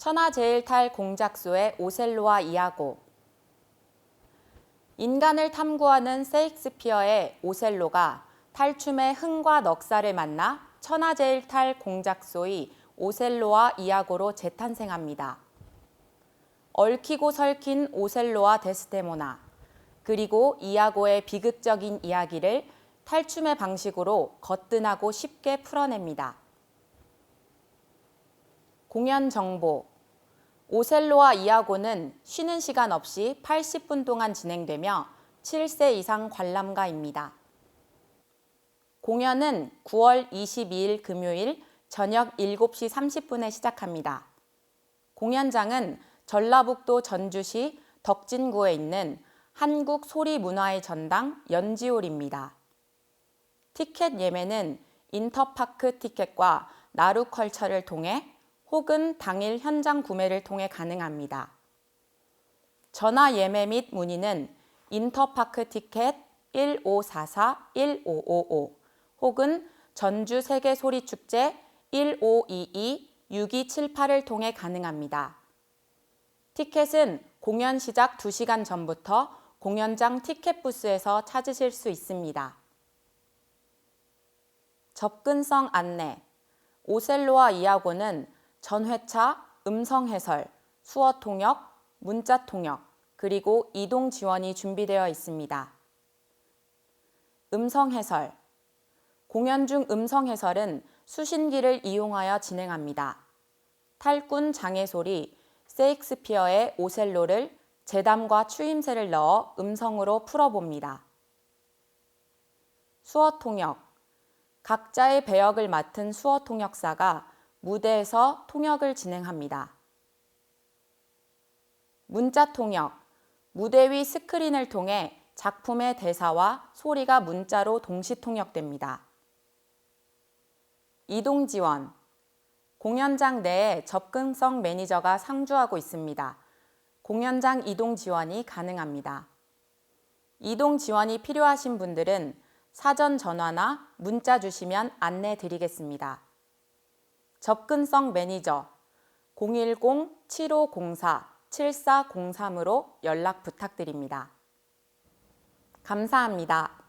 천하제일탈 공작소의 오셀로와 이아고 인간을 탐구하는 세익스피어의 오셀로가 탈춤의 흥과 넉살을 만나 천하제일탈 공작소의 오셀로와 이아고로 재탄생합니다. 얽히고 설킨 오셀로와 데스데모나 그리고 이아고의 비극적인 이야기를 탈춤의 방식으로 거뜬하고 쉽게 풀어냅니다. 공연 정보 오셀로와 이아고는 쉬는 시간 없이 80분 동안 진행되며 7세 이상 관람가입니다. 공연은 9월 22일 금요일 저녁 7시 30분에 시작합니다. 공연장은 전라북도 전주시 덕진구에 있는 한국 소리 문화의 전당 연지홀입니다. 티켓 예매는 인터파크 티켓과 나루컬처를 통해 혹은 당일 현장 구매를 통해 가능합니다. 전화 예매 및 문의는 인터파크 티켓 1544-1555 혹은 전주 세계소리축제 1522-6278을 통해 가능합니다. 티켓은 공연 시작 2시간 전부터 공연장 티켓 부스에서 찾으실 수 있습니다. 접근성 안내 오셀로와 이아고는 전회차, 음성 해설, 수어 통역, 문자 통역, 그리고 이동 지원이 준비되어 있습니다. 음성 해설 공연 중 음성 해설은 수신기를 이용하여 진행합니다. 탈꾼 장애 소리, 세익스피어의 오셀로를 재담과 추임새를 넣어 음성으로 풀어봅니다. 수어 통역 각자의 배역을 맡은 수어 통역사가 무대에서 통역을 진행합니다. 문자 통역 무대 위 스크린을 통해 작품의 대사와 소리가 문자로 동시 통역됩니다. 이동 지원 공연장 내에 접근성 매니저가 상주하고 있습니다. 공연장 이동 지원이 가능합니다. 이동 지원이 필요하신 분들은 사전 전화나 문자 주시면 안내 드리겠습니다. 접근성 매니저 010-7504-7403으로 연락 부탁드립니다. 감사합니다.